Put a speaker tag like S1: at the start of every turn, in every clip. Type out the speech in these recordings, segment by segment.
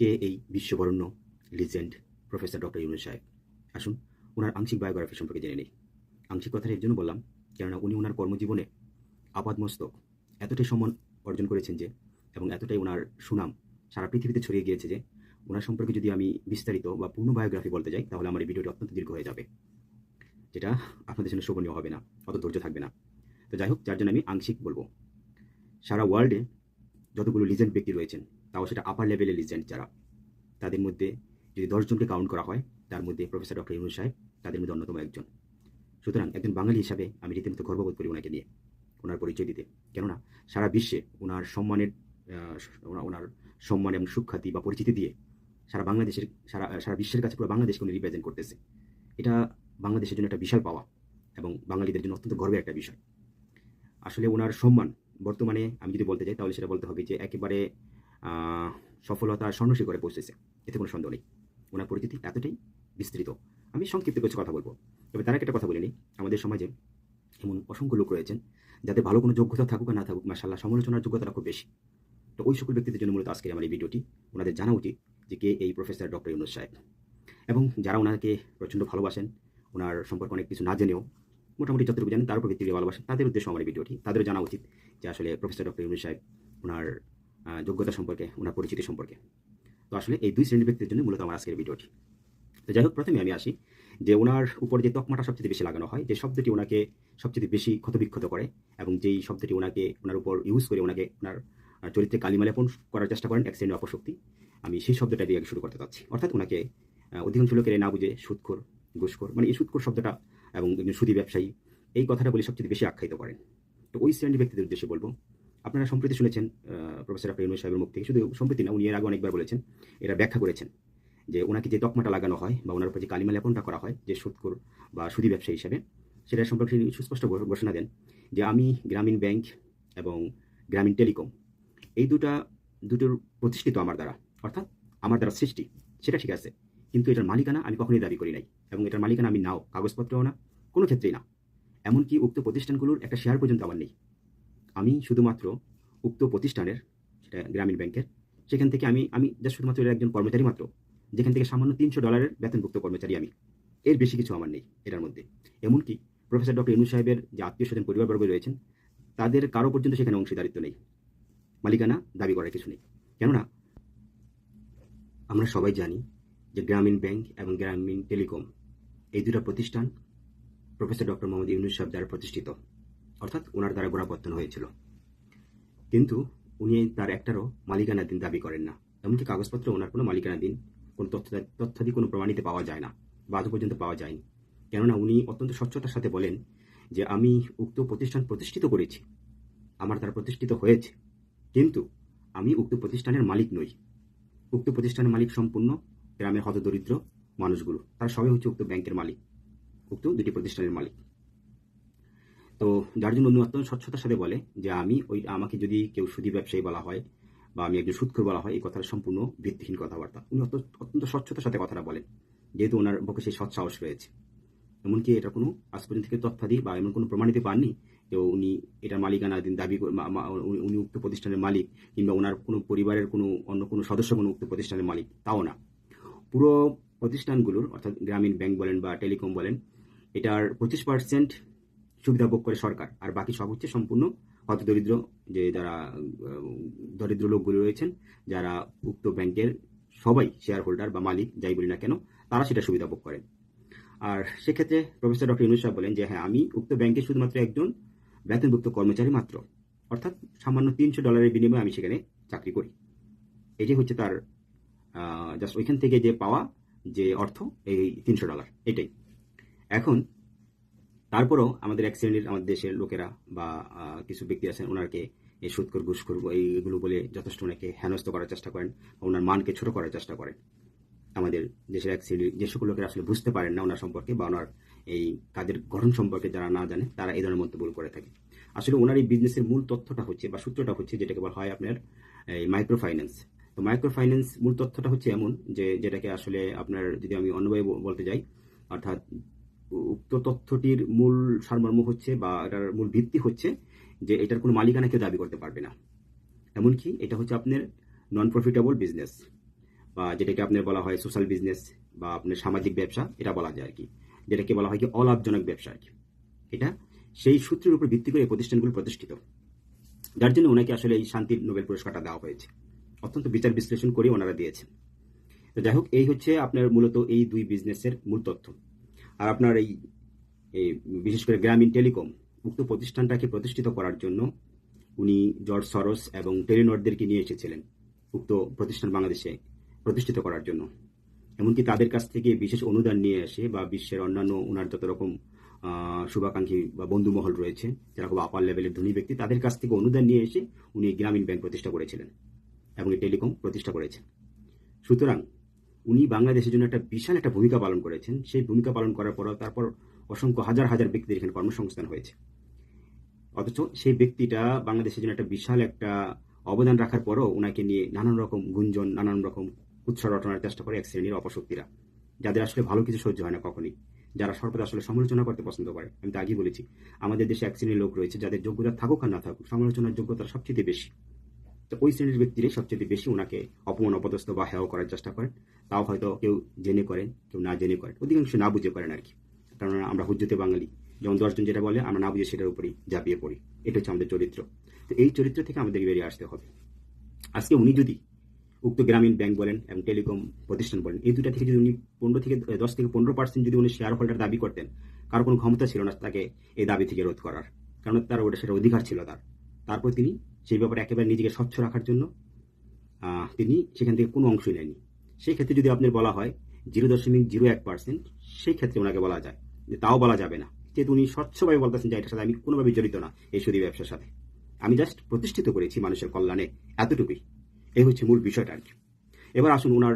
S1: কে এই বিশ্ববরণ্য legend professor doctor Yunus সাহেব? আসুন, ওনার আংশিক বায়োগ্রাফি সম্পর্কে জেনে নেই। আংশিক কথাটা এর জন্য বললাম, কেননা উনি ওনার কর্মজীবনে আপাদমস্তক, এতটাই সম্মান অর্জন করেছেন যে, এবং এতটাই ওনার সুনাম সারা পৃথিবীতে ছড়িয়ে গিয়েছে যে, ওনার সম্পর্কে যদি আমি বিস্তারিত বা পূর্ণ বায়োগ্রাফি বলতে যাই, তাহলে আমার এই ভিডিওটি অত্যন্ত দীর্ঘ হয়ে যাবে। যেটা আপনাদের জন্য শোভনীয় হবে না, অত ধৈর্য থাকবে না। তো যাই হোক, যার জন্য আমি আংশিক বলব। সারা ওয়ার্ল্ডে যতগুলো লিজেন্ড ব্যক্তি রয়েছেন তাও সেটা আপার লেভেলের লিজেন্ড যারা, তাদের মধ্যে যদি দশজনকে কাউন্ট করা হয়, তার মধ্যে প্রফেসর ডক্টর ইউনুস সাহেব তাদের মধ্যে অন্যতম একজন। সুতরাং একজন বাঙালি হিসাবে আমি রীতিমতো গর্ববোধ করি ওনাকে নিয়ে, ওনার পরিচয় দিতে। কেননা সারা বিশ্বে ওনার সম্মানের ওনার সম্মান এবং সুখ্যাতি বা পরিচিতি দিয়ে সারা বাংলাদেশের, সারা সারা বিশ্বের কাছে পুরো বাংলাদেশকে উনি রিপ্রেজেন্ট করতেছে। এটা বাংলাদেশের জন্য একটা বিশাল পাওয়া এবং বাঙালিদের জন্য অত্যন্ত গর্বের একটা বিষয়। আসলে ওনার সম্মান বর্তমানে আমি যদি বলতে চাই তাহলে সেটা বলতে হবে যে একেবারে আহ, সফলতা স্বর্ণশিখরে পৌঁছেছে। এতে কোনো সন্দেহ নেই। ওনার পরিচিতি এতটাই বিস্তৃত। আমি সংক্ষিপ্ত কিছু কথা বলব। তবে তার একটা কথা বলিনি আমাদের সমাজে এমন অসংখ্য লোক রয়েছেন যাতে ভালো কোনো যোগ্যতা থাকুক না থাকুক মাসাল্লাহ সমালোচনার যোগ্যতাটা খুব বেশি। তো ওই সকল ব্যক্তিদের জন্য মূলত আজকের আমার এই ভিডিওটি। ওনাদের জানা উচিত যে কে এই প্রফেসর ডক্টর ইউনুস সাহেব। এবং যারা ওনাকে প্রচণ্ড ভালোবাসেন ওনার সম্পর্কে অনেক কিছু না জেনেও মোটামুটি যতটুকু জানেন তার উপর ভিত্তি ভালোবাসেন। তাদের উদ্দেশ্য আমার ভিডিওটি। তাদেরও জানা উচিত যে আসলে প্রফেসর ডক্টর ইউনুস সাহেব ওনার যোগ্যতা সম্পর্কে, ওনার পরিচিতি সম্পর্কে। তো আসলে এই দুই শ্রেণির ব্যক্তির জন্য মূলত আমার আজকের ভিডিওটি। তো যাই হোক, প্রথমে আমি আসি যে ওনার উপর যে তকমাটা সবচেয়ে বেশি লাগানো হয়, যে শব্দটি ওনাকে সবচেয়ে বেশি ক্ষতবিক্ষত করে এবং যেই শব্দটি ওনাকে, ওনার উপর ইউজ করে ওনাকে, ওনার চরিত্রে কালিমালেপন করার চেষ্টা করেন এক শ্রেণির অপশক্তি, আমি সেই শব্দটা দিয়ে আগে শুরু করতে চাচ্ছি। অর্থাৎ ওনাকে অধিকাংশ লোকের না বুঝে সুদখোর ঘুষখোর মানে এই সুদখোর শব্দটা এবং সুদী ব্যবসায়ী, এই কথাটা বলে সবচেয়ে বেশি আখ্যায়িত করেন। তো ওই শ্রেণির ব্যক্তিদের উদ্দেশ্যে বলব আপনারা সম্প্রতি শুনেছেন প্রফেসর ইউনুস সাহেবের মুখ থেকে। শুধু সম্প্রতি না, উনি এর আগে অনেকবার বলেছেন এটা ব্যাখ্যা করেছেন যে ওনাকে যে তকমাটা লাগানো হয় বা ওনার উপর যে কালিমা লেপনটা করা হয়, যে সুদখোর বা সুদি ব্যবসায়ী হিসাবে, সেটা সম্পর্কে তিনি সুস্পষ্ট ঘোষণা দেন যে আমি গ্রামীণ ব্যাংক এবং গ্রামীণ টেলিকম, এই দুটা দুটোর প্রতিষ্ঠিত আমার দ্বারা, অর্থাৎ আমার দ্বারা সৃষ্টি, সেটা ঠিক আছে, কিন্তু এটার মালিকানা আমি কখনোই দাবি করি নাই এবং এটার মালিকানা আমি নাও, কাগজপত্রও না, কোনো ক্ষেত্রেই না। এমনকি উক্ত প্রতিষ্ঠানগুলোর একটা শেয়ার পর্যন্ত আমার নেই। আমি শুধুমাত্র উক্ত প্রতিষ্ঠানের, সেটা গ্রামীণ ব্যাংকের, সেখান থেকে আমি আমি যা শুধুমাত্র এর একজন কর্মচারী মাত্র, যেখান থেকে সামান্য তিনশো ডলারের বেতনভুক্ত কর্মচারী আমি। এর বেশি কিছু আমার নেই এটার মধ্যে। এমনকি প্রফেসর ডক্টর ইনু সাহেবের যে আত্মীয় স্বজন পরিবারবর্গ রয়েছেন, তাদের কারও পর্যন্ত সেখানে অংশীদারিত্ব নেই। মালিকানা দাবি করার কিছু নেই। কেননা, আমরা সবাই জানি যে গ্রামীণ ব্যাংক এবং গ্রামীণ টেলিকম, এই দুটা প্রতিষ্ঠান প্রফেসর ডক্টর মোহাম্মদ ইউনুস সাহেব দ্বারা প্রতিষ্ঠিত। অর্থাৎ ওনার দ্বারা গোড়াপত্তন হয়েছিল। কিন্তু উনি তার একটারও মালিকানাধীন দাবি করেন না। এমনকি কাগজপত্র ওনার কোনো মালিকানাধীন, কোনো তথ্য তথ্যাদি কোনো প্রমাণিতে পাওয়া যায় না, বা পর্যন্ত পাওয়া যায়নি। কেননা উনি অত্যন্ত স্বচ্ছতার সাথে বলেন যে, আমি উক্ত প্রতিষ্ঠান প্রতিষ্ঠিত করেছি। আমার দ্বারা প্রতিষ্ঠিত হয়েছে। কিন্তু আমি উক্ত প্রতিষ্ঠানের মালিক নই। উক্ত প্রতিষ্ঠানের মালিক সম্পূর্ণ গ্রামের হতদরিদ্র মানুষগুলো। তারা সবাই হচ্ছে উক্ত ব্যাংকের মালিক। উক্ত দুটি প্রতিষ্ঠানের মালিক। তো যার জন্য অত্যন্ত স্বচ্ছতার সাথে বলে যে আমি ওই আমাকে যদি কেউ সুদী ব্যবসায়ী বলা হয় বা আমি একজন সুৎখর বলা হয়, এই কথাটা সম্পূর্ণ ভিত্তিহীন কথাবার্তা। উনি অত্যন্ত স্বচ্ছতার সাথে কথাটা বলেন, যেহেতু ওনার বুকে সেই সৎ সাহস রয়েছে। এমনকি এটা কোনো আজ পর্যন্ত থেকে তথ্যাদি বা এমন কোনো প্রমাণিত পাননি যে উনি এটার মালিকানা দিন দাবি উনি উক্ত প্রতিষ্ঠানের মালিক কিংবা ওনার কোনো পরিবারের কোনো অন্য কোনো সদস্য কোনো উক্ত প্রতিষ্ঠানের মালিক, তাও না। পুরো প্রতিষ্ঠানগুলোর, অর্থাৎ গ্রামীণ ব্যাংক বলেন বা টেলিকম বলেন, এটার পঁচিশ পার্সেন্ট সুবিধা ভোগ করে সরকার। আর বাকি সব হচ্ছে সম্পূর্ণ হত দরিদ্র যে যারা দরিদ্র লোকগুলো রয়েছেন, যারা উক্ত ব্যাংকের সবাই শেয়ার হোল্ডার বা মালিক, যাই বলি না কেন, তারা সেটা সুবিধা ভোগ করেন। আর সেক্ষেত্রে প্রফেসর ডক্টর ইউনুস সাহেব বলেন যে হ্যাঁ আমি উক্ত ব্যাংকে শুধুমাত্র একজন বেতনভুক্ত কর্মচারী মাত্র, অর্থাৎ সামান্য তিনশো ডলারের বিনিময়ে আমি সেখানে চাকরি করি। এটি হচ্ছে তার জাস্ট ওইখান থেকে যে পাওয়া যে অর্থ, এই তিনশো ডলার, এটাই। এখন তারপরেও আমাদের এক শ্রেণির আমাদের দেশের লোকেরা বা কিছু ব্যক্তি আছেন ওনাকে এই সুৎকর, ঘুষখোর এই এগুলো বলে যথেষ্ট ওনাকে হেনস্থ করার চেষ্টা করেন ওনার মানকে ছোট করার চেষ্টা করেন। আমাদের দেশের এক শ্রেণির যে সকল লোকেরা আসলে বুঝতে পারেন না ওনার সম্পর্কে বা ওনার এই কাজের গঠন সম্পর্কে যারা না জানে, তারা এই ধরনের মন্তব্য করে থাকে। আসলে ওনার এই বিজনেসের মূল তথ্যটা হচ্ছে বা সূত্রটা হচ্ছে যেটাকে বলা হয় আপনার এই মাইক্রো ফাইন্যান্স তো মাইক্রো ফাইন্যান্স মূল তথ্যটা হচ্ছে এমন যে, যেটাকে আসলে আপনার যদি আমি অন্যভাবে বলতে যাই, অর্থাৎ উক্ত তথ্যটির মূল সারমর্ম হচ্ছে বা এটার মূল ভিত্তি হচ্ছে যে এটার কোনো মালিকানা কেউ দাবি করতে পারবে না। এমনকি এটা হচ্ছে আপনার নন প্রফিটেবল বিজনেস বা যেটাকে আপনার বলা হয় সোশ্যাল বিজনেস বা আপনার সামাজিক ব্যবসা, এটা বলা যায় আর কি। যেটাকে বলা হয় কি অলাভজনক ব্যবসা আর কি। এটা সেই সূত্রের উপর ভিত্তি করে এই প্রতিষ্ঠানগুলো প্রতিষ্ঠিত। যার জন্য ওনাকে আসলে এই শান্তির নোবেল পুরস্কারটা দেওয়া হয়েছে। অত্যন্ত বিচার বিশ্লেষণ করে ওনারা দিয়েছেন। তো যাই হোক, এই হচ্ছে আপনার মূলত এই দুই বিজনেসের মূল তথ্য। আর আপনার এই বিশেষ করে গ্রামীণ টেলিকম উক্ত প্রতিষ্ঠানটাকে প্রতিষ্ঠিত করার জন্য উনি জর্জ সরস এবং টেলিনরদেরকে নিয়ে এসেছিলেন উক্ত প্রতিষ্ঠান বাংলাদেশে প্রতিষ্ঠিত করার জন্য। এমনকি তাদের কাছ থেকে বিশেষ অনুদান নিয়ে এসে বা বিশ্বের অন্যান্য ওনার যত রকম শুভাকাঙ্ক্ষী বা বন্ধু মহল রয়েছে, যারা খুব আপার লেভেলের ধনী ব্যক্তি, তাদের কাছ থেকে অনুদান নিয়ে এসে উনি গ্রামীণ ব্যাংক প্রতিষ্ঠা করেছিলেন এবং টেলিকম প্রতিষ্ঠা করেছেন। সুতরাং উনি বাংলাদেশের জন্য একটা বিশাল একটা ভূমিকা পালন করেছেন। সেই ভূমিকা পালন করার পরও তারপর অসংখ্য হাজার হাজার ব্যক্তিদের এখানে কর্মসংস্থান হয়েছে। অথচ সেই ব্যক্তিটা বাংলাদেশের জন্য একটা বিশাল একটা অবদান রাখার পরও ওনাকে নিয়ে নানান রকম গুঞ্জন, নানান রকম উৎস রটনার চেষ্টা করে এক শ্রেণির অপশক্তিরা। যাদের আসলে ভালো কিছু সহ্য হয় না কখনই। যারা সর্বদা আসলে সমালোচনা করতে পছন্দ করে। আমি তো আগেই বলেছি, আমাদের দেশে এক শ্রেণির লোক রয়েছে, যাদের যোগ্যতা থাকুক আর না থাকুক, সমালোচনার যোগ্যতা সবচেয়ে বেশি। তো ওই শ্রেণির ব্যক্তিরাই সবচেয়ে বেশি ওনাকে অপমান, অপদস্থ বা হেয় করার চেষ্টা করেন। তাও হয়তো কেউ জেনে করেন, কেউ না জেনে করেন। অধিকাংশ না বুঝে করেন আর কি। কারণ আমরা হুজ্জতে বাঙালি। যেমন দশজন যেটা বলে, আমরা না বুঝে সেটার উপরেই ঝাঁপিয়ে পড়ি। এটা হচ্ছে আমাদের চরিত্র। তো এই চরিত্র থেকে আমাদের বেরিয়ে আসতে হবে। আজকে উনি যদি উক্ত গ্রামীণ ব্যাংক বলেন এবং টেলিকম প্রতিষ্ঠান বলেন, এই দুটা থেকে যদি উনি পনেরো থেকে দশ থেকে পনেরো পার্সেন্ট যদি উনি শেয়ার হোল্ডার দাবি করতেন, কারও কোনো ক্ষমতা ছিল না তাকে এই দাবি থেকে রোধ করার। কারণ তার ওটা সেটা অধিকার ছিল তার। তারপর তিনি সেই ব্যাপারে একেবারে নিজেকে স্বচ্ছ রাখার জন্য তিনি সেখান থেকে কোনো অংশই নেননি। সেই ক্ষেত্রে যদি আপনার বলা হয় জিরো দশমিক জিরো এক পার্সেন্ট, সেই ক্ষেত্রে ওনাকে বলা যায় যে তাও বলা যাবে না। যেহেতু উনি স্বচ্ছভাবে বলতেছেন যে এটার সাথে আমি কোনোভাবে জড়িত না এই সুদী ব্যবসার সাথে। আমি জাস্ট প্রতিষ্ঠিত করেছি মানুষের কল্যাণে এতটুকুই। এই হচ্ছে মূল বিষয়টা আর কি। এবার আসুন ওনার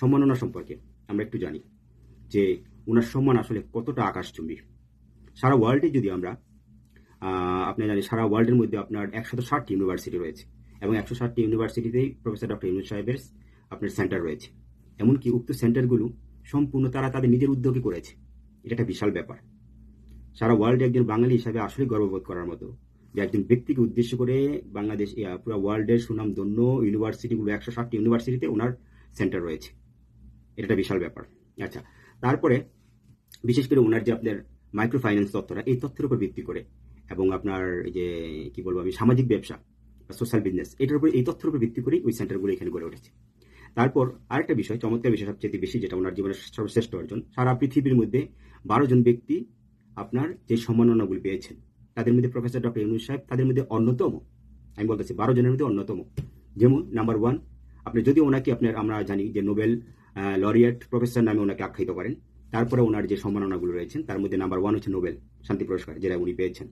S1: সম্মাননা সম্পর্কে। আমরা একটু জানি যে ওনার সম্মান আসলে কতটা আকাশচুম্বী। সারা ওয়ার্ল্ডে যদি আমরা আপনি জানি সারা ওয়ার্ল্ডের মধ্যে আপনার একশত ষাটটি ইউনিভার্সিটি রয়েছে এবং একশো ষাটটি ইউনিভার্সিটিতেই প্রফেসর ডক্টর ইউনুস সাহেবের আপনার সেন্টার রয়েছে। এমনকি উক্ত সেন্টারগুলো সম্পূর্ণ তারা তাদের নিজের উদ্যোগে করেছে। এটা একটা বিশাল ব্যাপার। সারা ওয়ার্ল্ডে একজন বাঙালি হিসাবে আসলে গর্ববোধ করার মতো যে একজন ব্যক্তিকে উদ্দেশ্য করে বাংলাদেশ পুরো ওয়ার্ল্ডের সুনাম ধন্য ইউনিভার্সিটিগুলো, একশো ষাটটি ইউনিভার্সিটিতে ওনার সেন্টার রয়েছে। এটা একটা বিশাল ব্যাপার। আচ্ছা তারপরে বিশেষ করে ওনার যে আপনার মাইক্রো ফাইন্যান্স তথ্যটা, এই তথ্যের উপর ভিত্তি করে এবং আপনার যে, কি বলব আমি, সামাজিক ব্যবসা সোশ্যাল বিজনেস, এটার উপর, এই তথ্যের উপর ভিত্তি করেই ওই সেন্টারগুলো এখানে গড়ে উঠেছে। তারপর আরেকটা বিষয়, চমৎকার বিষয় সবচেয়ে বেশি, যেটা ওনার জীবনের সর্বশ্রেষ্ঠ অর্জন। সারা পৃথিবীর মধ্যে বারো জন ব্যক্তি আপনার যে সম্মাননাগুলি পেয়েছেন, তাদের মধ্যে প্রফেসর ডক্টর ইউনুস সাহেব তাদের মধ্যে অন্যতম। আমি বলতেছি, বারো জনের মধ্যে অন্যতম। যেমন নাম্বার ওয়ান, আপনি যদি ওনাকে আপনার, আমরা জানি যে নোবেল লরিয়েট প্রফেসর নামে ওনাকে আখ্যায়িত করেন, তারপরে ওনার যে সম্মাননাগুলো রয়েছেন, তার মধ্যে নাম্বার ওয়ান হচ্ছে নোবেল, শান্তি পুরস্কার, যেটা উনি পেয়েছেন।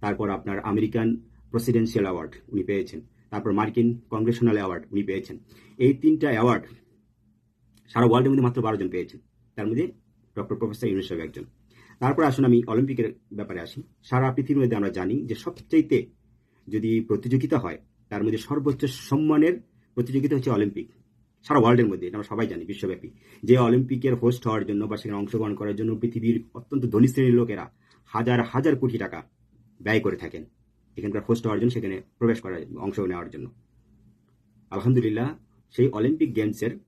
S1: তারপর আপনার আমেরিকান প্রেসিডেন্সিয়াল অ্যাওয়ার্ড উনি পেয়েছেন। তারপর মার্কিন কংগ্রেশনাল অ্যাওয়ার্ড উনি পেয়েছেন। এই তিনটা অ্যাওয়ার্ড সারা ওয়ার্ল্ডের মধ্যে মাত্র বারো জন পেয়েছেন। তার মধ্যে ডক্টর প্রফেসর ইউনুস একজন। তারপর আসুন আমি অলিম্পিকের ব্যাপারে আসি। সারা পৃথিবীর মধ্যে আমরা জানি যে সবচাইতে যদি প্রতিযোগিতা হয়, তার মধ্যে সর্বোচ্চ সম্মানের প্রতিযোগিতা হচ্ছে অলিম্পিক। সারা ওয়ার্ল্ডের মধ্যে আমরা সবাই জানি, বিশ্বব্যাপী। যে অলিম্পিকের হোস্ট হওয়ার জন্য বা সেখানে অংশগ্রহণ করার জন্য পৃথিবীর অত্যন্ত ধনী শ্রেণির লোকেরা হাজার হাজার কোটি টাকা ব্যয় করে থাকেন। এখানকার হোস্ট হওয়ার জন্য সেখানে প্রবেশ করার অংশ নেওয়ার জন্য। আলহামদুলিল্লাহ, সেই অলিম্পিক গেমসের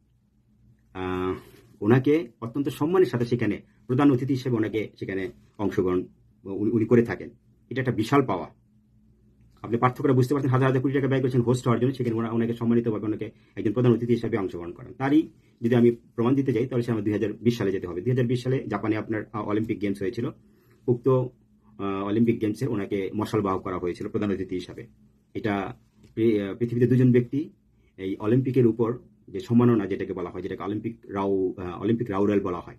S1: ওনাকে অত্যন্ত সম্মানের সাথে সেখানে প্রধান অতিথি হিসেবে ওনাকে সেখানে অংশগ্রহণ, উনি- করে থাকেন। এটা একটা বিশাল পাওয়া। আপনি পার্থক্যটা বুঝতে পারছেন, হাজার হাজার কোটি টাকা ব্যয় করেছেন হোস্ট হওয়ার জন্য সেখানে ওনা- ওনাকে সম্মানিতভাবে ওনাকে একজন প্রধান অতিথি হিসেবে অংশগ্রহণ করেন। তারই যদি আমি প্রমাণ দিতে যাই, তাহলে সে আমার দুই হাজার বিশ সালে যেতে হবে। দুই হাজার বিশ সালে জাপানে আপনার অলিম্পিক গেমস হয়েছিল। উক্ত অলিম্পিক গেমসের ওনাকে মশাল বাহক করা হয়েছিল প্রধান অতিথি হিসাবে। এটা পৃথিবীতে দুজন ব্যক্তি, এই অলিম্পিকের উপর যে সম্মাননা যেটাকে বলা হয়, যেটাকে অলিম্পিক রাউ অলিম্পিক রাউরাল বলা হয়,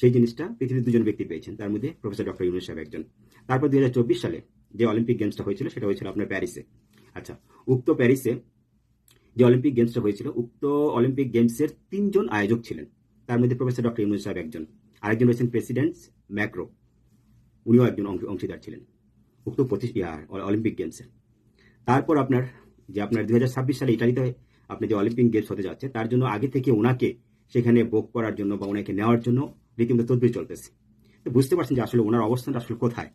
S1: সেই জিনিসটা পৃথিবীর দুজন ব্যক্তি পেয়েছেন। তার মধ্যে প্রফেসর ডক্টর ইউনুস সাহেব একজন। তারপর দু হাজার চব্বিশ সালে যে অলিম্পিক গেমসটা হয়েছিল, সেটা হয়েছিল আপনার প্যারিসে। আচ্ছা উক্ত প্যারিসে যে অলিম্পিক গেমসটা হয়েছিল, উক্ত অলিম্পিক গেমসের তিনজন আয়োজক ছিলেন। তার মধ্যে প্রফেসর ডক্টর ইউনুস সাহেব একজন, আরেকজন রয়েছেন প্রেসিডেন্ট ম্যাক্রো। উনিও একজন অংশীদার ছিলেন। উক্ত অলিম্পিক গেমসে। তারপর আপনার যে আপনার দুই হাজার ছাব্বিশ সালে ইটালিতে আপনি যে অলিম্পিক গেমস হতে যাচ্ছে তার জন্য আগে থেকে ওনাকে সেখানে বুক করার জন্য বা ওনাকে নেওয়ার জন্য রীতিমতো তদবির চলতেছে। তো বুঝতে পারছেন যে আসলে ওনার অবস্থানটা আসলে কোথায়?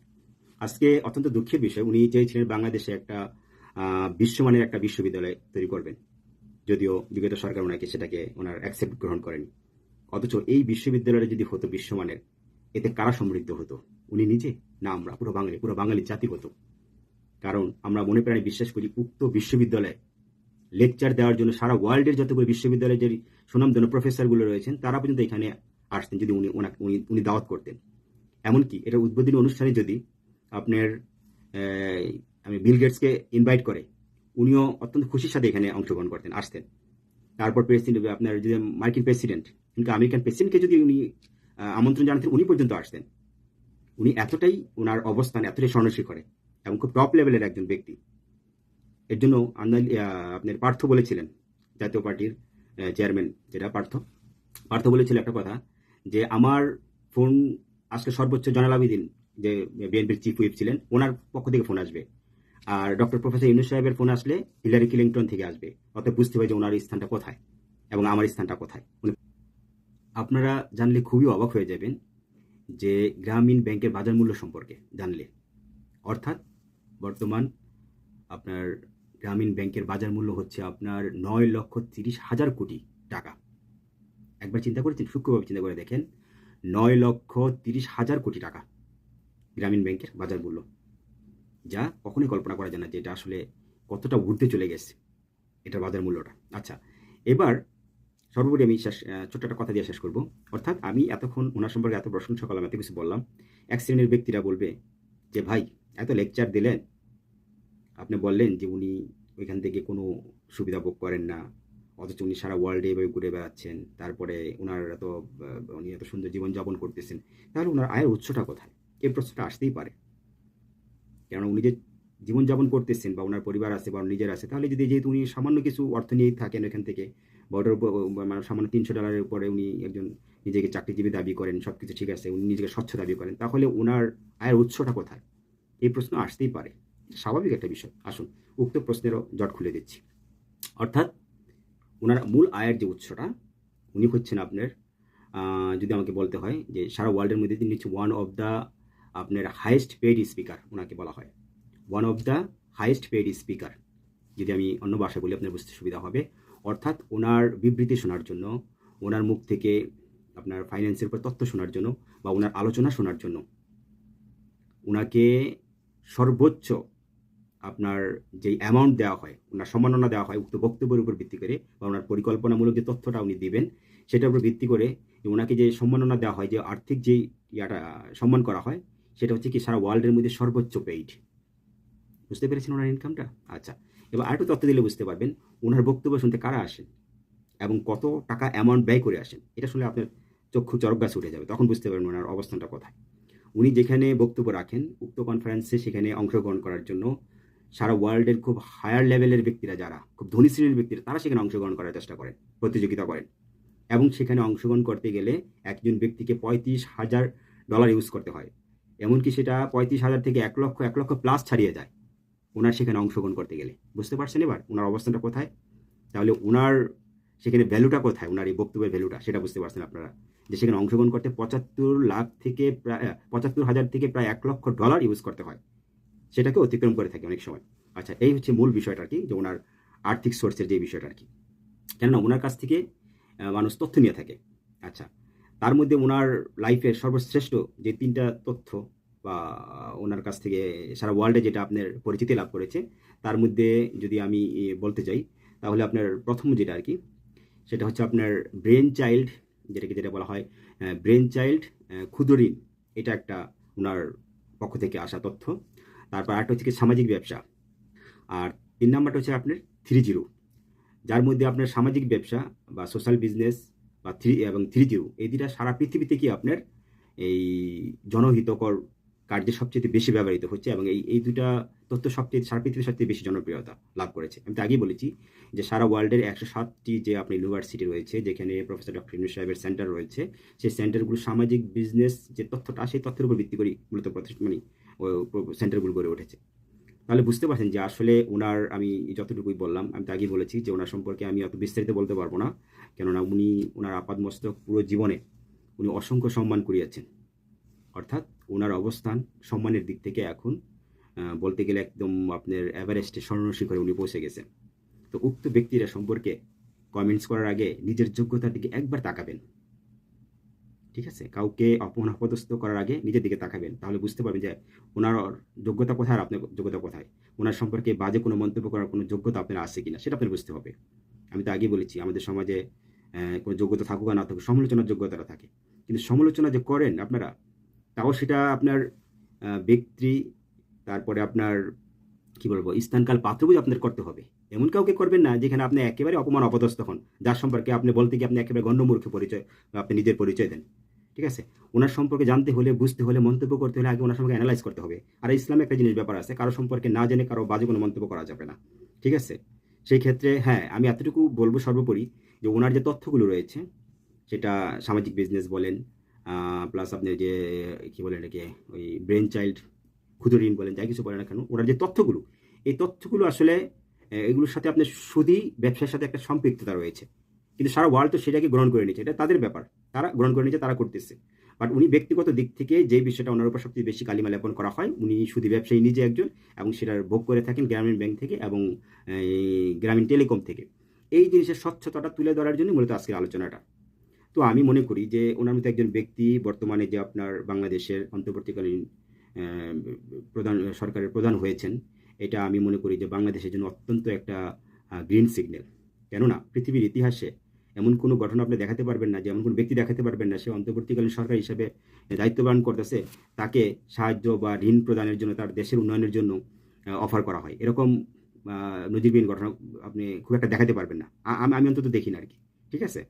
S1: আজকে অত্যন্ত দুঃখের বিষয়, উনি চেয়েছিলেন বাংলাদেশে একটা বিশ্বমানের একটা বিশ্ববিদ্যালয় তৈরি করবেন। যদিও বিগত সরকার ওনাকে সেটাকে ওনার অ্যাকসেপ্ট গ্রহণ করেনি। অথচ এই বিশ্ববিদ্যালয়টা যদি হতো বিশ্বমানের, এতে কারা সমৃদ্ধ হতো? উনি নিজে না আমরা, পুরো বাঙালি পুরো বাঙালি জাতি হতো কারণ আমরা মনে প্রাণে বিশ্বাস করি উক্ত বিশ্ববিদ্যালয়ে লেকচার দেওয়ার জন্য সারা ওয়ার্ল্ডের যতগুলো বিশ্ববিদ্যালয়ের যে সুনামধন্য প্রফেসরগুলো রয়েছেন, তারা পর্যন্ত এখানে আসতেন যদি উনি উনি উনি দাওয়াত করতেন। এমনকি এটা উদ্বোধনী অনুষ্ঠানে যদি আপনার আমি বিল গেটসকে ইনভাইট করে, উনিও অত্যন্ত খুশির সাথে এখানে অংশগ্রহণ করতেন, আসতেন। তারপর প্রেসিডেন্ট আপনার যদি মার্কিন প্রেসিডেন্ট কিন্তু আমেরিকান প্রেসিডেন্টকে যদি উনি আমন্ত্রণ জানাতেন, উনি পর্যন্ত আসতেন। উনি এতটাই ওনার অবস্থান এতটাই স্বর্ণশী করে এবং খুব টপ লেভেলের একজন ব্যক্তি। এর জন্য আপনার পার্থ বলেছিলেন, জাতীয় পার্টির চেয়ারম্যান যেটা পার্থ। পার্থ বলেছিল একটা কথা যে, আমার ফোন আজকে সর্বোচ্চ জনাল দিন যে বিএনপির চিফ হুইপ ছিলেন, ওনার পক্ষ থেকে ফোন আসবে। আর ডক্টর প্রফেসর ইউনুস সাহেবের ফোন আসলে হিলারি ক্লিংটন থেকে আসবে। অতএব বুঝতে হবে যে ওনার স্থানটা কোথায় এবং আমার স্থানটা কোথায়। আপনারা জানলে খুবই অবাক হয়ে যাবেন যে গ্রামীণ ব্যাংকের বাজার মূল্য সম্পর্কে জানলে। অর্থাৎ বর্তমান আপনার গ্রামীণ ব্যাংকের বাজার মূল্য হচ্ছে আপনার নয় লক্ষ তিরিশ হাজার কোটি টাকা। একবার চিন্তা করেছেন সূক্ষ্মভাবে চিন্তা করে দেখেন, নয় লক্ষ তিরিশ হাজার কোটি টাকা গ্রামীণ ব্যাংকের বাজার মূল্য। যা কখনোই কল্পনা করা যায় না যে এটা আসলে কতটা ঊর্ধ্বে চলে গেছে, এটার বাজার মূল্যটা। আচ্ছা এবার সর্বোপরি আমি শেষ ছোট্ট একটা কথা দিয়ে শেষ করব। অর্থাৎ আমি এতক্ষণ ওনার সম্পর্কে এত প্রশংসা করলাম, এত কিছু বললাম। এক শ্রেণির ব্যক্তিরা বলবে যে, ভাই, এত লেকচার দিলেন। আপনি বললেন যে, উনি ওইখান থেকে কোনো সুবিধা ভোগ করেন না। অথচ উনি সারা ওয়ার্ল্ডে এভাবে ঘুরে বেড়াচ্ছেন। তারপরে ওনার এত উনি এত সুন্দর জীবনযাপন করতেছেন। তাহলে ওনার আয়ের উৎসটা কোথায়? এই প্রশ্নটা আসতেই পারে। কেননা উনি যে জীবনযাপন করতেছেন বা ওনার পরিবার আছে বা নিজের আছে, তাহলে যদি যেহেতু উনি সামান্য কিছু অর্থ নিয়েই থাকেন এখান থেকে বর্ডার মানে সামান্য তিনশো ডলারের উপরে উনি একজন নিজেকে চাকরিজীবী দাবি করেন সব কিছু ঠিক আছে, উনি নিজেকে স্বচ্ছ দাবি করেন, তাহলে ওনার আয়ের উৎসটা কোথায়? এই প্রশ্ন আসতেই পারে। স্বাভাবিক একটা বিষয়। আসুন, উক্ত প্রশ্নেরও জট খুলে দিচ্ছি। অর্থাৎ ওনার মূল আয়ের যে উৎসটা, উনি হচ্ছেন আপনার যদি আমাকে বলতে হয় যে সারা ওয়ার্ল্ডের মধ্যে তিনি হচ্ছে ওয়ান অফ দ্য আপনার হাইয়েস্ট পেড স্পিকার ওনাকে বলা হয়। One of the highest paid speaker যদি আমি অন্য ভাষায় বলি, আপনার বুঝতে সুবিধা হবে। অর্থাৎ ওনার বিবৃতি শোনার জন্য, ওনার মুখ থেকে আপনার ফাইন্যান্সের উপর তথ্য শোনার জন্য বা ওনার আলোচনা শোনার জন্য ওনাকে সর্বোচ্চ আপনার যেই অ্যামাউন্ট দেওয়া হয়, ওনার সম্মাননা দেওয়া হয়, উক্ত বক্তব্যের উপর ভিত্তি করে বা ওনার পরিকল্পনামূলক যে তথ্যটা উনি দিবেন, সেটার উপর ভিত্তি করে ওনাকে যে সম্মাননা দেওয়া হয়, যে আর্থিক যেই ইয়াটা, সম্মান করা হয়, সেটা হচ্ছে কি সারা ওয়ার্ল্ডের মধ্যে সর্বোচ্চ পেইড বুঝতে পেরেছেন ওনার ইনকামটা আচ্ছা এবার আরেকটু তথ্য দিলে বুঝতে পারবেন, ওনার বক্তব্য শুনতে কারা আসেন এবং কত টাকা অ্যামাউন্ট ব্যয় করে আসেন? এটা শুনলে আপনার চক্ষু চরক গাছ উঠে যাবে, তখন বুঝতে পারবেন ওনার অবস্থানটা কোথায়। উনি যেখানে বক্তব্য রাখেন, উক্ত কনফারেন্সে সেখানে অংশগ্রহণ করার জন্য সারা ওয়ার্ল্ডের খুব হায়ার লেভেলের ব্যক্তিরা যারা, খুব ধনী শ্রেণির ব্যক্তিরা, তারা সেখানে অংশগ্রহণ করার চেষ্টা করেন, প্রতিযোগিতা করেন। এবং সেখানে অংশগ্রহণ করতে গেলে একজন ব্যক্তিকে পঁয়ত্রিশ হাজার ডলার ইউজ করতে হয়। এমনকি সেটা পঁয়ত্রিশ হাজার থেকে এক লক্ষ এক লক্ষ প্লাস ছাড়িয়ে যায়। ওনার সেখানে অংশগ্রহণ করতে গেলে। বুঝতে পারছেন এবার ওনার অবস্থানটা কোথায়? তাহলে ওনার সেখানে ভ্যালুটা কোথায়? ওনার এই বক্তব্যের ভ্যালুটা সেটা বুঝতে পারছেন আপনারা। যে সেখানে অংশগ্রহণ করতে পঁচাত্তর লাখ থেকে প্রায় পঁচাত্তর হাজার থেকে প্রায় এক লক্ষ ডলার ইউজ করতে হয়। সেটাকে অতিক্রম করে থাকে অনেক সময়। আচ্ছা এই হচ্ছে মূল বিষয়টা আর কি যে ওনার আর্থিক সোর্সের যে বিষয়টা আর কি কেননা ওনার কাছ থেকে মানুষ তথ্য নিয়ে থাকে। আচ্ছা তার মধ্যে ওনার লাইফের সর্বশ্রেষ্ঠ যে তিনটা তথ্য বা, ওনার কাছ থেকে সারা ওয়ার্ল্ডে যেটা আপনার পরিচিতি লাভ করেছে, তার মধ্যে যদি আমি বলতে চাই, তাহলে আপনার প্রথম যেটা আর কি, সেটা হচ্ছে আপনার ব্রেন চাইল্ড যেটাকে যেটা বলা হয় ব্রেন চাইল্ড ক্ষুদ্র ঋণ এটা একটা ওনার পক্ষ থেকে আসা তথ্য। তারপর আরেকটা হচ্ছে কি সামাজিক ব্যবসা। আর তিন নাম্বারটা হচ্ছে আপনার থ্রি জিরো যার মধ্যে আপনার সামাজিক ব্যবসা বা সোশ্যাল বিজনেস বা থ্রি এবং থ্রি জিরো এই দুটা সারা পৃথিবীতে কি আপনার এই জনহিতকর কার্যে সবচেয়ে বেশি ব্যবহৃত হচ্ছে এবং এই এই দুটা তথ্য সবচেয়ে, সারা পৃথিবীর সবচেয়ে বেশি জনপ্রিয়তা লাভ করেছে। আমি তো আগেই বলেছি যে সারা ওয়ার্ল্ডের একশো সাতটি যে আপনার ইউনিভার্সিটি রয়েছে, যেখানে প্রফেসর ডক্টর ইনু সাহেবের সেন্টার রয়েছে, সেই সেন্টারগুলো সামাজিক বিজনেস যে তথ্যটা, সেই তথ্যের উপর ভিত্তি করে মূলত মানে সেন্টারগুলো গড়ে উঠেছে। তাহলে বুঝতে পারছেন যে আসলে ওনার, আমি যতটুকুই বললাম, আমি তো আগেই বলেছি যে ওনার সম্পর্কে আমি অত বিস্তারিত বলতে পারব না, কেননা উনি ওনার আপাদমস্তক পুরো জীবনে উনি অসংখ্য সম্মান করিয়াছেন। অর্থাৎ ওনার অবস্থান সম্মানের দিক থেকে এখন বলতে গেলে একদম আপনার এভারেস্টে স্বর্ণ শিখরে উনি পৌঁছে গেছেন। তো উক্ত ব্যক্তিরা সম্পর্কে কমেন্টস করার আগে নিজের যোগ্যতার দিকে একবার তাকাবেন। ঠিক আছে? কাউকে অপমান, অপদস্থ করার আগে নিজের দিকে তাকাবেন। তাহলে বুঝতে পারবেন যে ওনার যোগ্যতা কোথায় আর আপনার যোগ্যতা কোথায়। ওনার সম্পর্কে বাজে কোনো মন্তব্য করার কোনো যোগ্যতা আপনার আছে কিনা, সেটা আপনার বুঝতে হবে। আমি তো আগেই বলেছি, আমাদের সমাজে কোনো যোগ্যতা থাকুক না থাকুক, সমালোচনার যোগ্যতাটা থাকে। কিন্তু সমালোচনা যে করেন আপনারা তাও সেটা আপনার ব্যক্তি, তারপরে আপনার, কি বলব, স্থানকাল পাত্র বুঝে আপনাদের করতে হবে। এমন কাউকে করবেন না যেখানে আপনি একেবারে অপমান, অপদস্থ হন। যার সম্পর্কে আপনি বলতে গিয়ে আপনি একেবারে গণ্ডমূর্খ পরিচয় আপনি নিজের পরিচয় দেন। ঠিক আছে? ওনার সম্পর্কে জানতে হলে, বুঝতে হলে, মন্তব্য করতে হলে আগে ওনার সম্পর্কে অ্যানালাইজ করতে হবে। আর ইসলামে একটা জিনিস ব্যাপার আছে, কারও সম্পর্কে না জেনে কারও বাজে কোনো মন্তব্য করা যাবে না। ঠিক আছে? সেই ক্ষেত্রে হ্যাঁ আমি এতটুকু বলব সর্বোপরি যে ওনার যে তথ্যগুলো রয়েছে, সেটা সামাজিক বিজনেস বলেন প্লাস আপনি যে, কি বলেন এটাকে, ওই ব্রেন চাইল্ড ক্ষুদ্র ঋণ বলেন যাই কিছু বলেন না কেন, ওনার যে তথ্যগুলো, এই তথ্যগুলো আসলে এগুলোর সাথে আপনার সুদী ব্যবসার সাথে একটা সম্পৃক্ততা রয়েছে। কিন্তু সারা ওয়ার্ল্ড তো সেটাকে গ্রহণ করে নিয়েছে, এটা তাদের ব্যাপার। তারা গ্রহণ করে নিয়েছে, তারা করতেছে। বাট উনি ব্যক্তিগত দিক থেকে যে বিষয়টা ওনার উপর সবচেয়ে বেশি কালিমা লেপন করা হয়, উনি সুদী ব্যবসায়ী নিজে একজন এবং সেটার ভোগ করে থাকেন গ্রামীণ ব্যাংক থেকে এবং গ্রামীণ টেলিকম থেকে। এই জিনিসের স্বচ্ছতাটা তুলে ধরার জন্য মূলত আজকের আলোচনাটা। তো আমি মনে করি যে ওনার মতো একজন ব্যক্তি বর্তমানে যে আপনার বাংলাদেশের অন্তর্বর্তীকালীন প্রধান, সরকারের প্রধান হয়েছেন, এটা আমি মনে করি যে বাংলাদেশের জন্য অত্যন্ত একটা গ্রিন সিগন্যাল কেননা পৃথিবীর ইতিহাসে এমন কোনো ঘটনা আপনি দেখাতে পারবেন না যে এমন কোনো ব্যক্তি দেখাতে পারবেন না, সে অন্তর্বর্তীকালীন সরকার হিসেবে দায়িত্ব পালন করতেছে, তাকে সাহায্য বা ঋণ প্রদানের জন্য তার দেশের উন্নয়নের জন্য অফার করা হয়। এরকম নজিরবিহীন ঘটনা আপনি খুব একটা দেখাতে পারবেন না। আমি অন্তত দেখি না আর কি। ঠিক আছে?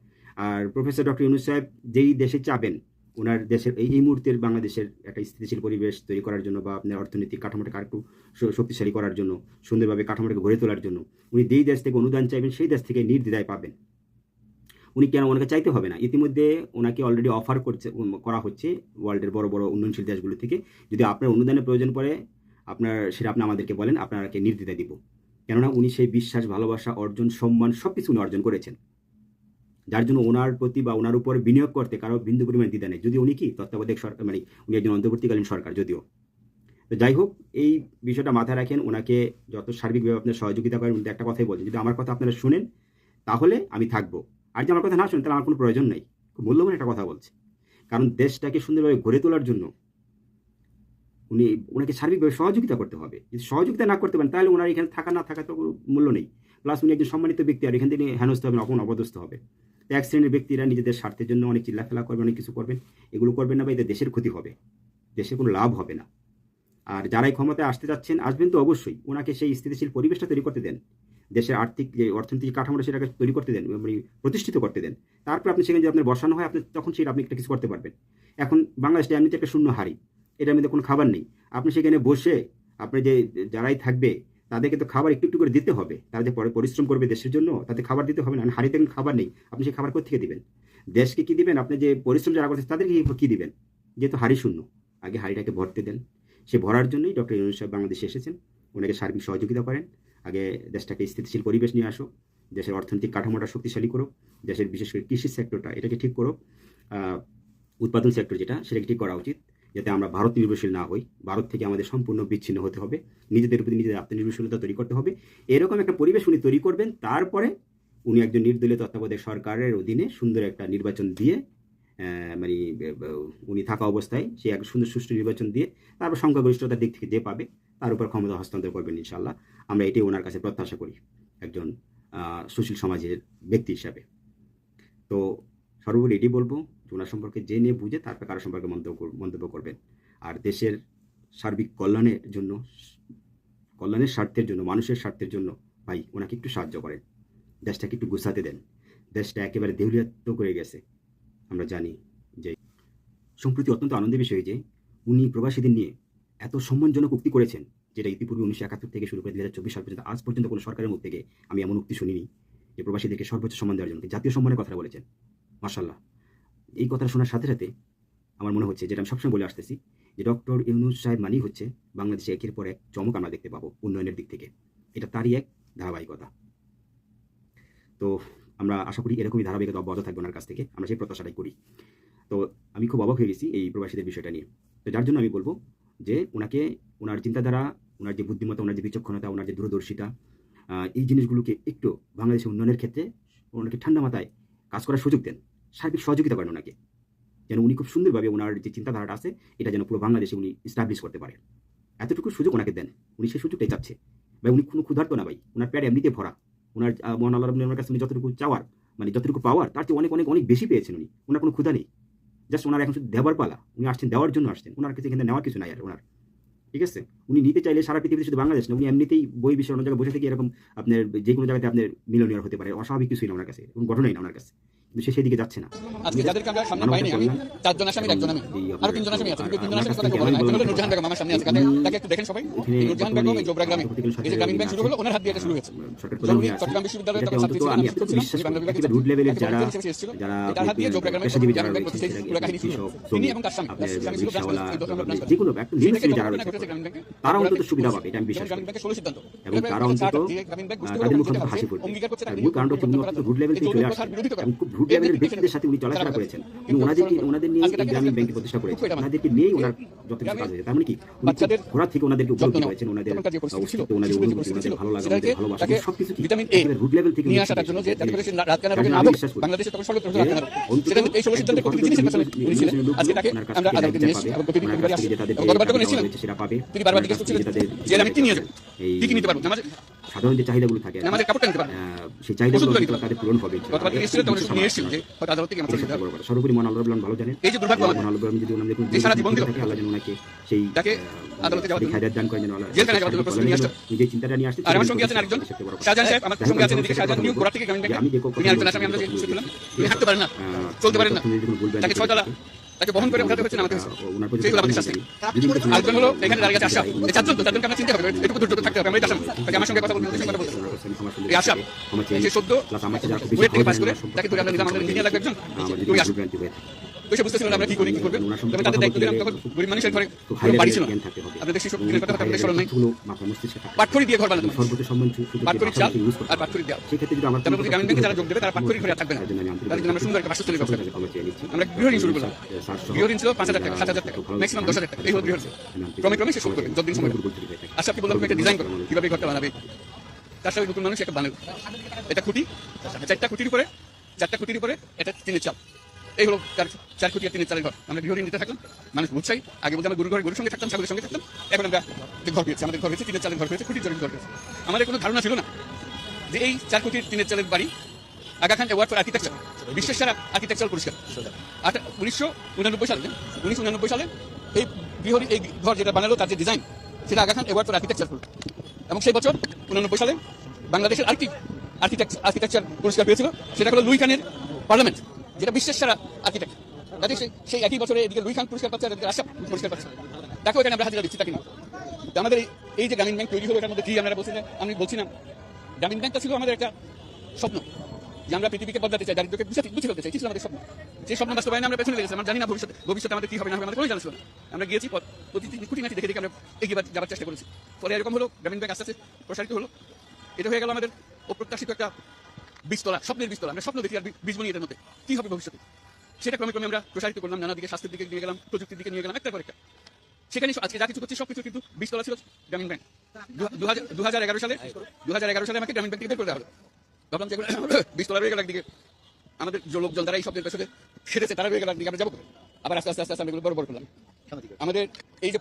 S1: আর প্রফেসর ডক্টর ইউনুস সাহেব যেই দেশে চাবেন, ওনার দেশের এই এই মুহূর্তের বাংলাদেশের একটা স্থিতিশীল পরিবেশ তৈরি করার জন্য বা আপনার অর্থনৈতিক কাঠামোটাকে আরেকটু শক্তিশালী করার জন্য, সুন্দরভাবে কাঠামোটাকে গড়ে তোলার জন্য, উনি যেই দেশ থেকে অনুদান চাইবেন, সেই দেশ থেকে নির্দ্বিধায় পাবেন। উনি কেন ওনাকে চাইতে হবে না? ইতিমধ্যে ওনাকে অলরেডি অফার করছে করা হচ্ছে ওয়ার্ল্ডের বড় বড় উন্নয়নশীল দেশগুলো থেকে। যদি আপনার অনুদানের প্রয়োজন পড়ে, আপনার, সেটা আপনি আমাদেরকে বলেন আপনাকে নির্দ্বিধায় দিব। কেননা উনি সেই বিশ্বাস, ভালোবাসা, অর্জন, সম্মান সব কিছু উনি অর্জন করেছেন। যার জন্য ওনার প্রতি বা ওনার উপর বিনিয়োগ করতে কারও বিন্দু পরিমাণ দ্বিধা নেই। যদি উনি কি? তত্ত্বাবধায়ক সরকার মানে উনি একজন অন্তর্বর্তীকালীন সরকার যদিও। তো যাই হোক, এই বিষয়টা মাথায় রাখেন, ওনাকে যত সার্বিকভাবে আপনার সহযোগিতা করেন একটা কথাই বলছেন যদি আমার কথা আপনারা শুনেন, তাহলে আমি থাকব। আর যদি আমার কথা না শুনেন, তাহলে আমার কোনো প্রয়োজন নেই। খুব মূল্যবান একটা কথা বলছে। কারণ দেশটাকে সুন্দরভাবে গড়ে তোলার জন্য উনি, ওনাকে সার্বিকভাবে সহযোগিতা করতে হবে। যদি সহযোগিতা না করতে পারেন, তাহলে ওনার এখানে থাকা না থাকা তো মূল্য নেই। প্লাস উনি একজন সম্মানিত ব্যক্তি, আর এখান থেকে হেনস্থ হবেন অপমান অপদস্থ হবে এক শ্রেণির ব্যক্তিরা নিজেদের স্বার্থের জন্য অনেক চিল্লাফেলা করবেন অনেক কিছু করবেন এগুলো করবেন না বা এতে দেশের ক্ষতি হবে। দেশের কোনো লাভ হবে না। আর যারাই ক্ষমতায় আসতে যাচ্ছেন, আসবেন তো অবশ্যই। ওনাকে সেই স্থিতিশীল পরিবেশটা তৈরি করতে দেন। দেশের আর্থিক যে অর্থনৈতিক কাঠামোটা সেটাকে তৈরি করতে দেন মানে প্রতিষ্ঠিত করতে দেন। তারপর আপনি সেখানে যদি আপনার বসানো হয়, আপনি তখন সেটা আপনি একটা কিছু করতে পারবেন। এখন বাংলাদেশটা এমনিতে একটা শূন্য হারি এটার মধ্যে কোনো খাবার নেই। আপনি সেখানে বসে, আপনি যে যারাই থাকবে তাদেরকে তো খাবার একটু একটু করে দিতে হবে। তারা যে পরে পরিশ্রম করবে দেশের জন্য তাদের খাবার দিতে হবে না। হাড়িতে এখন খাবার নেই। আপনি সেই খাবার কোথেকে দিবেন? দেশকে কি দিবেন? আপনি যে পরিশ্রম যারা করছে, তাদেরকে কি- কি দিবেন? যেহেতু হাড়ি শূন্য। আগে হাড়িটাকে ভরতে দেন। সে ভরার জন্যই ডক্টর ইউনুস সাহেব বাংলাদেশে এসেছেন। ওনাকে সার্বিক সহযোগিতা করেন। আগে দেশটাকে স্থিতিশীল পরিবেশ নিয়ে আসো দেশের অর্থনৈতিক কাঠামোটা শক্তিশালী করো দেশের বিশেষ করে কৃষি সেক্টরটা, এটাকে ঠিক করো উৎপাদন সেক্টর যেটা, সেটাকে ঠিক করা উচিত। যাতে আমরা ভারত নির্ভরশীল না হই, ভারত থেকে আমাদের সম্পূর্ণ বিচ্ছিন্ন হতে হবে, নিজেদের প্রতি নিজেদের আত্মনির্ভরশীলতা তৈরি করতে হবে। এরকম একটা পরিবেশ উনি তৈরি করবেন, তারপরে উনি একজন নির্দলীয় তত্ত্বাবধায়ক সরকারের অধীনে সুন্দর একটা নির্বাচন দিয়ে মানে উনি থাকা অবস্থায় সে এক সুন্দর সুষ্ঠু নির্বাচন দিয়ে তারপর সংখ্যাগরিষ্ঠতার দিক থেকে যে পাবে, তার উপর ক্ষমতা হস্তান্তর করবেন ইনশাল্লাহ আমরা এটাই ওনার কাছে প্রত্যাশা করি, একজন সুশীল সমাজের ব্যক্তি হিসাবে। তো সর্বোপরি এটি বলব। ওনার সম্পর্কে জেনে বুঝে তারপর কারও সম্পর্কে মন্তব্য মন্তব্য করবেন। আর দেশের সার্বিক কল্যাণের জন্য, কল্যাণের স্বার্থের জন্য, মানুষের স্বার্থের জন্য ভাই ওনাকে একটু সাহায্য করেন। দেশটাকে একটু গুছাতে দেন। দেশটা একেবারে দেউলিয়াত্ম করে গেছে। আমরা জানি যে সম্প্রতি অত্যন্ত আনন্দের বিষয় যে উনি প্রবাসীদের নিয়ে এত সম্মানজনক উক্তি করেছেন, যেটা ইতিপূর্বে উনিশশো একাত্তর থেকে শুরু করে দুই হাজার চব্বিশ সাল পর্যন্ত আজ পর্যন্ত কোনো সরকারের মুখ থেকে আমি এমন উক্তি শুনিনি যে প্রবাসীদেরকে সর্বোচ্চ সম্মান দেওয়ার জন্য। জাতীয় সম্মানের কথা বলেছেন। মার্শাল্লাহ এই কথাটা শোনার সাথে সাথে আমার মনে হচ্ছে, যেটা আমি সবসময় বলে আসতেছি, যে ডক্টর ইউনুস সাহেব মানেই হচ্ছে বাংলাদেশে একের পর এক চমক আমরা দেখতে পাবো উন্নয়নের দিক থেকে। এটা তারই এক ধারাবাহিকতা। তো আমরা আশা করি এরকমই ধারাবাহিকতা অব্যাহত থাকবে ওনার কাছ থেকে। আমরা সেই প্রত্যাশাটাই করি। তো আমি খুব অবাক হয়ে গেছি এই প্রবাসীদের বিষয়টা নিয়ে। তো যার জন্য আমি বলব যে ওনাকে ওনার চিন্তাধারা, ওনার যে বুদ্ধিমত্তা, ওনার যে বিচক্ষণতা, ওনার যে দূরদর্শিতা এই জিনিসগুলোকে একটু বাংলাদেশের উন্নয়নের ক্ষেত্রে ওনাকে ঠান্ডা মাথায় কাজ করার সুযোগ দেন। সার্বিক সহযোগিতা করেন ওনাকে। যেন উনি খুব সুন্দরভাবে ওনার যে চিন্তাধারাটা আছে, এটা যেন পুরো বাংলাদেশে উনি স্টাবলিশ করতে পারে এতটুকু সুযোগ ওনাকে দেন। উনি সেই সুযোগটাই চাচ্ছে। ভাই, উনি কোনো ক্ষুধার্ত না ভাই। ওনার প্যাড এমনিতে ভরা। ওনার মহান আল্লাহ রবীন্দ্র কাছে উনি যতটুকু চাওয়ার মানে যতটুকু পাওয়ার, তার চেয়ে অনেক অনেক অনেক বেশি পেয়েছেন উনি। ওনার কোনো ক্ষুধা নেই। জাস্ট ওনার এখন শুধু দেওয়ার পালা। উনি আসছেন, দেওয়ার জন্য আসছেন। ওনার কাছে এখানে নেওয়ার কিছু নাই আর ওনার। ঠিক আছে? উনি নিতে চাইলে সারা পৃথিবীতে শুধু বাংলাদেশ না, উনি এমনিতেই বই বিষয়ে অন্য জায়গায় বসে থেকে এরকম আপনার যে কোনো জায়গাতে আপনার মিলনীয় হতে পারে। অস্বাভাবিক কিছুই না ওনার কাছে। কোনো ঘটনাই না ওনার কাছে। সে সেদিকে যাচ্ছে না।
S2: আজকে যাদেরকে আমরা সামনে পাইনি আমি চারজন আসামির একজন আমি। আরও তিনজন আসামি আছে কিন্তু তিনজন আসামি কথা বলে না। একজন হলো নুরজাহান বেগম আমার সামনে আছে। তাকে একটু দেখেন সবাই। নুরজাহান বেগম এই জোবরা গ্রামে। এই যে গ্রামীণ ব্যাংক শুরু হলো ওনার হাত দিয়ে এটা শুরু হয়েছে।
S1: হয়ে।
S2: চট্টগ্রাম বিশ্ববিদ্যালয়ে তখন ছাত্রী
S1: আমি
S2: আমি ছিলাম
S1: বিশ্বাস
S2: বাংলা বিভাগে
S1: রুট লেভেলের যারা। যারা
S2: এটার হাত দিয়ে জোবরা
S1: যারা
S2: গ্রামীণ ব্যাংক পুরো কাহিনী শুরু তিনি এবং তার স্বামী তার স্বামী ছিল ব্রাঞ্চ
S1: যে কোনো একটা যারা তারা অন্তত সুবিধা পাবে এটা আমি বিশ্বাস করি।
S2: ব্যাংকের ষোলো সিদ্ধান্ত
S1: এবং তারা অন্তত
S2: গ্রামীণ ব্যাংক অঙ্গীকার করছে
S1: তার মূল কারণটা রুট লেভেল থেকে চলে। এবং খুব
S2: এর
S1: লেভেলের ব্যক্তিদের সাথে উনি চলাফেরা করেছেন। কিন্তু ওনাদেরকে ওনাদের নিয়ে এই গ্রামীণ ব্যাংকে প্রতিষ্ঠা করেছেন।
S2: মানে।
S1: ওনাদেরকে নিয়েই ওনার যথেষ্ট
S2: গ্রামে
S1: কাজ হয়েছে। তার মানে কি? উনি ঘোরা থেকে ওনাদেরকে উপলব্ধি করেছেন ওনাদের অস্তিত্ব, ওনাদের অনুভূতি ওনাদের ভালো লাগা ওনাদের ভালোবাসা সবকিছু
S2: A
S1: রুট লেভেল থেকে
S2: নিয়ে
S1: উনি
S2: আসার জন্য যে যাতে করে রাত কানা রোগের
S1: আমি
S2: আদৌ
S1: বিশ্বাস করি।
S2: বাংলাদেশে তখন ষোলো রাত কানা সেটা এই ষোলো সিদ্ধান্তের
S1: একজন
S2: প্রতি যিনি উনি ছিলেন। আজকে তাকে আমরা আদালতে নিয়ে এসেছি এবং প্রতিদিন পরিবারে আসছি। গতবার যখন
S1: দাবি সেটা পাবে
S2: তিনি বারবার জিজ্ঞেস করছিলেন
S1: যে
S2: আমি কি নিয়ে যাব কি কি নিতে পারব আমাদের
S1: সাধারণ যে চাহিদাগুলো থাকে। আহ, সেই চাহিদাগুলো তাদের পূরণ হবে। সর্বোপরি মহান আল্লাহ ভালো জানেন
S2: এই যে দুর্ভাগ্য আমাদের,
S1: আল্লাহ যদি ওনাদের কোনো থাকে, আল্লাহ যেন ওনাকে সেই
S2: তাকে আদালতে যাওয়ার জন্য
S1: দান করেন যেন আল্লাহ
S2: জেলখানায় যাওয়ার জন্য প্রস্তুতি নিয়ে আসতে
S1: উনি চিন্তাটা নিয়ে আসছে
S2: আর আমার সঙ্গে আছেন আরেকজন। শাহজাহান সাহেব আমার সঙ্গে আছেন এদিকে শাহজাহান নিউ গোড়া থেকে গ্রামীণ
S1: যে আমি
S2: আরেকজন আসামি আমরা যে শুনছিলাম হাঁটতে পারেন না চলতে পারেন না। তাকে ছয়তলা তাকে বহন করে উঠাতে হচ্ছে
S1: প্রতি
S2: সেইগুলো আমাদের শাস্তি। আরেকজন হলো এখানে দাঁড়িয়ে আছে আশা এই চারজন তো চারজনকে আমরা চিনতে হবে। এটুকু দুটো থাকতে হবে। আমরা আসাম তাকে আমার সঙ্গে কথা বলতে কথা বলতে। এই আশা এই সদ্য বুয়েট থেকে পাস করে তাকে ধরে আমরা নিলাম আমাদের ইঞ্জিনিয়ার লাগবে একজন। তুমি আসো। তো সে বুঝতেছিল না আমরা কি করি কি করবে তবে তাদের দায়িত্ব দিলাম তখন গরিব মানুষের ঘরে বাড়ি ছিল আপনাদের শিশু দিনের কথা আপনাদের স্মরণ নাই। পাটখড়ি দিয়ে ঘর বানাতে হবে।
S1: সর্বোচ্চ সম্মান
S2: পাটখড়ি চাল আর পাটখড়ি দেওয়া। তারপর যদি গ্রামীণ ব্যাংকে যারা যোগ দেবে তারা পাটখড়ি ঘরে থাকবে না। তাদের জন্য আমরা সুন্দর একটা বাসস্থানের ব্যবস্থা। আমরা গৃহ ঋণ শুরু করলাম। গৃহ ঋণ ছিল পাঁচ হাজার টাকা সাত হাজার টাকা ম্যাক্সিমাম দশ হাজার টাকা। এই হলো গৃহ ক্রমে ক্রমে সে শোধ করবেন যতদিন সময়। আচ্ছা আপনি বললাম একটা ডিজাইন করো কীভাবে ঘরটা বানাবে? তার সাথে নতুন মানুষ একটা বানাবে। এটা খুঁটি চারটা খুঁটির উপরে চারটা খুঁটির উপরে এটা টিনের চাল এই হলো চার চার খুঁটি আর টিনের চালের ঘর। আমরা গৃহ ঋণ দিতে থাকলাম, মানুষ বুঝছাই। আগে বলতে আমরা গরু ঘরে গরুর সঙ্গে থাকতাম, ছাগলের সঙ্গে থাকতাম, এখন আমরা ঘর পেয়েছি, আমাদের ঘর হয়েছে তিনের চালের ঘর হয়েছে খুঁটির জন্য ঘর হয়েছে আমাদের কোনো ধারণা ছিল না যে এই চার কোটির তিনের চালের বাড়ি Aga Khan award for architecture বিশ্বের সেরা আর্কিটেকচারাল পুরস্কার। আট- উনিশশো উনানব্বই সালে, উনিশশো উনানব্বই সালে এই গৃহ এই ঘর যেটা বানালো, তার যে ডিজাইন সেটা Aga Khan award for architecture এবং সেই বছর উনানব্বই সালে বাংলাদেশের আরেকটি আর্কিটেকচার পুরস্কার পেয়েছিল, সেটা হলো লুই খানের পার্লামেন্ট যেটা বিশ্বের সেরা আর্কিটেক্ট কাজে সেই- একই বছরে এদিকে লুই খান পুরস্কার পাচ্ছে এদিকে আশরাফ পুরস্কার পাচ্ছে। তাকেও এখানে আমরা হাজিরা দিচ্ছি তাকে। আমাদের এই- যে গ্রামীণ ব্যাংক তৈরি হলো, এটার মধ্যে কি আমরা বলছেন যে আমি বলছি না। গ্রামীণ ব্যাংকটা ছিল আমাদের একটা স্বপ্ন, যে আমরা পৃথিবীকে বদলাতে চাই দারিদ্রকে বুঝাতে বুঝে ফেলতে চাই। ছিল আমাদের স্বপ্ন। সেই স্বপ্ন বাস্তবায়নে আমরা পেছনে লেগেছি আমরা জানি না ভবিষ্যতে ভবিষ্যতে আমাদের কি হবে, না হবে, আমাদের কোনো জানা ছিল না। আমরা গিয়েছি প্রতিটি খুঁটিনাটি দেখে দেখে আমরা এগিয়ে যাওয়ার চেষ্টা করেছি। ফলে এরকম হলো, গ্রামীণ ব্যাংক আস্তে আস্তে প্রসারিত হলো। এটা হয়ে গেল আমাদের অপ্রত্যাশিত একটা বীজতলা স্বপ্নের বীজতলা আমরা স্বপ্ন দেখি আর বীজ বনি এটার মধ্যে। কি হবে ভবিষ্যতে? সেটা ক্রমে ক্রমে আমরা প্রসারিত করলাম, নানা দিকে স্বাস্থ্যের দিকে নিয়ে গেলাম, প্রযুক্তির দিকে নিয়ে গেলাম, একটা পর একটা। সেখানে আজকে যা কিছু করছি সবকিছু কিন্তু বীজতলা ছিল গ্রামীণ ব্যাংক। দু হাজার এগারো সালে দু হাজার এগারো সালে আমাকে গ্রামীণ ব্যাংক থেকে করে দেওয়া হলো। ভাবলাম যে বিস্তলা রয়ে গেল একদিকে আমাদের যে লোকজন যারা এই শব্দের পেছনে খেটেছে তারা রয়ে গেল একদিকে আমরা যাব। আবার আস্তে আস্তে আস্তে আস্তে আমরা বড় বড় করলাম। আমাদের এই যে